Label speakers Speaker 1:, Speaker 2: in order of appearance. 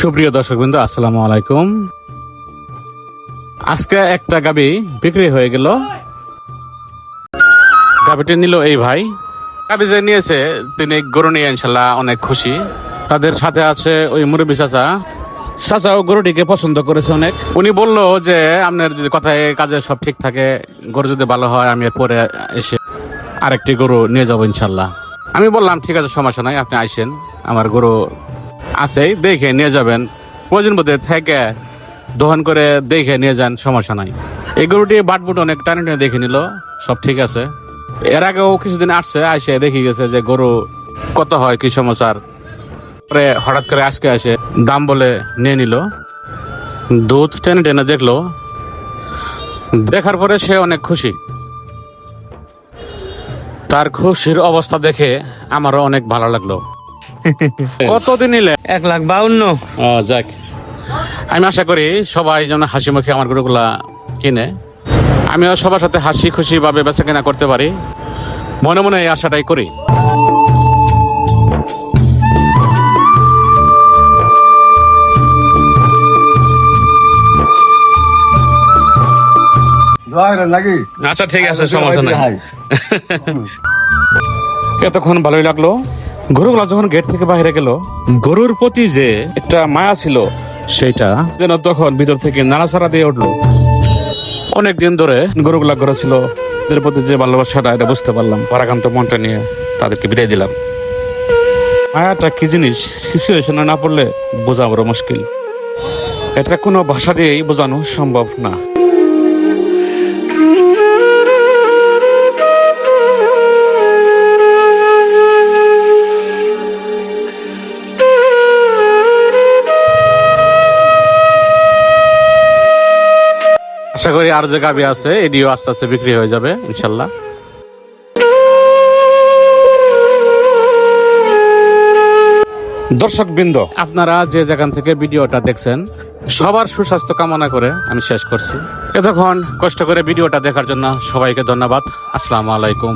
Speaker 1: সুপ্রিয় দর্শক বিন্দু আসসালামু আলাইকুম। আজকে একটা গাবি বিক্রি হয়ে গেল। গাবিটি নিল এই ভাই। গাবি যে নিয়েছে, তিনি গরু নিয়ে ইনশাল্লাহ অনেক খুশি। তাদের সাথে আছে ওই মুরব্বী চাচা। চাচাও গরুটিকে পছন্দ করেছে অনেক। উনি বলল যে, আপনার যদি কথায় কাজে সব ঠিক থাকে, গরু যদি ভালো হয়, আমি পরে এসে আরেকটি গরু নিয়ে যাব ইনশাল্লাহ। আমি বললাম, ঠিক আছে, সমস্যা নাই, আপনি আইসেন। আমার গরু আছেই, দেখে নিয়ে যাবেন। প্রয়োজন বোধে থেকে দহন করে দেখে নিয়ে যান, সমস্যা নাই। এই গরুটি বাটবুট অনেক টানে টানে দেখে নিল, সব ঠিক আছে। এর আগেও কিছুদিন আসছে আসে দেখে গেছে যে গরু কত হয়, কি সমস্যার। পরে হঠাৎ করে আজকে আসে দাম বলে নিয়ে নিল। দুধ টেনে টেনে দেখল। দেখার পরে সে অনেক খুশি। তার খুশির অবস্থা দেখে আমারও অনেক ভালো লাগল। কতদিন নিলে?
Speaker 2: এক লাখ বাউন্ন।
Speaker 1: যাক। আমি আশা করি সবাই যেন হাসি মুখে আমার গরুগুলা কিনে। আমিও সবার সাথে হাসি খুশি ভাবে বেচা কেনা করতে পারি। মনে মনে এই আশাটাই করি। আচ্ছা ঠিক আছে সমস্যা নাই। এতক্ষণ ভালোই লাগল। গরুগুলা যখন গেট থেকে বাইরে গেল গরুর প্রতি যে একটা মায়া ছিল সেটা যেন তখন ভিতর থেকে নাড়াচাড়া দিয়ে উঠল। অনেক দিন ধরে গরুগুলা ঘরে ছিল এদের প্রতি যে ভালোবাসাটা এটা বুঝতে পারলাম। পরাকান্ত মনটা নিয়ে তাদেরকে বিদায় দিলাম। মায়াটা কি জিনিস? সিচুয়েশনে না পড়লে বোঝা বড় মুশকিল। এটা কোনো ভাষা দিয়েই বোঝানো সম্ভব না। আশা করি আরও যে গাবি আছে এটিও আস্তে আস্তে বিক্রি হয়ে যাবে ইনশাল্লাহ। দর্শক বৃন্দ আপনারা যে যেখান থেকে ভিডিওটা দেখছেন সবার সুস্বাস্থ্য কামনা করে আমি শেষ করছি। এতক্ষণ কষ্ট করে ভিডিওটা দেখার জন্য সবাইকে ধন্যবাদ। আসসালামু আলাইকুম।